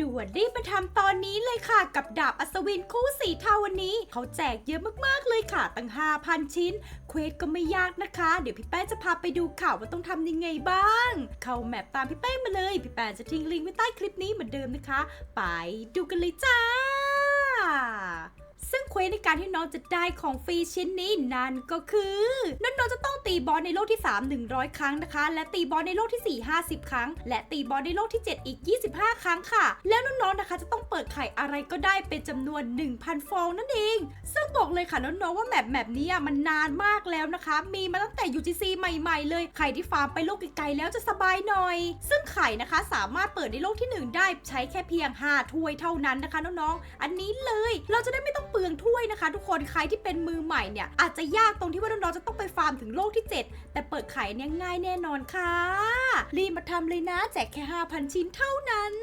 ด่วนรีบมาทำตอนนี้เลยค่ะ กับดาบอัศวินคู่สีเทาวันนี้ เขาแจกเยอะมากๆเลยค่ะ ตั้ง 5,000 ชิ้น เควสก็ไม่ยากนะคะ เดี๋ยวพี่แป้จะพาไปดูข่าวว่าต้องทำยังไงบ้าง เข้าแมปตามพี่แป้มาเลย พี่แป้จะทิ้งลิงก์ไว้ใต้คลิปนี้เหมือนเดิมนะคะ ไปดูกันเลยจ้า ในการที่น้องจะได้ของฟรีชิ้นนี้นั่นก็คือน้องๆจะต้องตีบอลในโลกที่ 3 100 ครั้งนะคะ และตีบอลในโลกที่ 4 50 ครั้ง และตีบอลในโลกที่ 7 อีก 25 ครั้งค่ะ แล้วน้องๆนะคะจะต้องเปิดไข่อะไรก็ได้เป็นจำนวน 1,000 ฟองนั่นเอง ซึ่งบอกเลยค่ะน้องๆว่าแมปแมปนี้อะมันนานมากแล้วนะคะ มีมาตั้งแต่ UGC ใหม่ๆ เลยใครที่ฟาร์มไปโลกไกลๆแล้วจะสบายหน่อย ซึ่งไข่นะคะสามารถเปิดในโลกที่ 1 ได้ใช้แค่เพียง5ถ้วยเท่านั้นนะคะน้องๆอันนี้เลยเราจะได้ไม่ต้องเปลือ นะคะ ทุกคนใครที่เป็นมือใหม่เนี่ยอาจจะยากตรงที่ว่าน้องๆจะต้องไปฟาร์มถึงโลกที่ 7 แต่เปิดไข่เนี่ยง่ายแน่นอนค่ะ รีบมาทำเลยนะแจกแค่ 5,000 ชิ้นเท่านั้น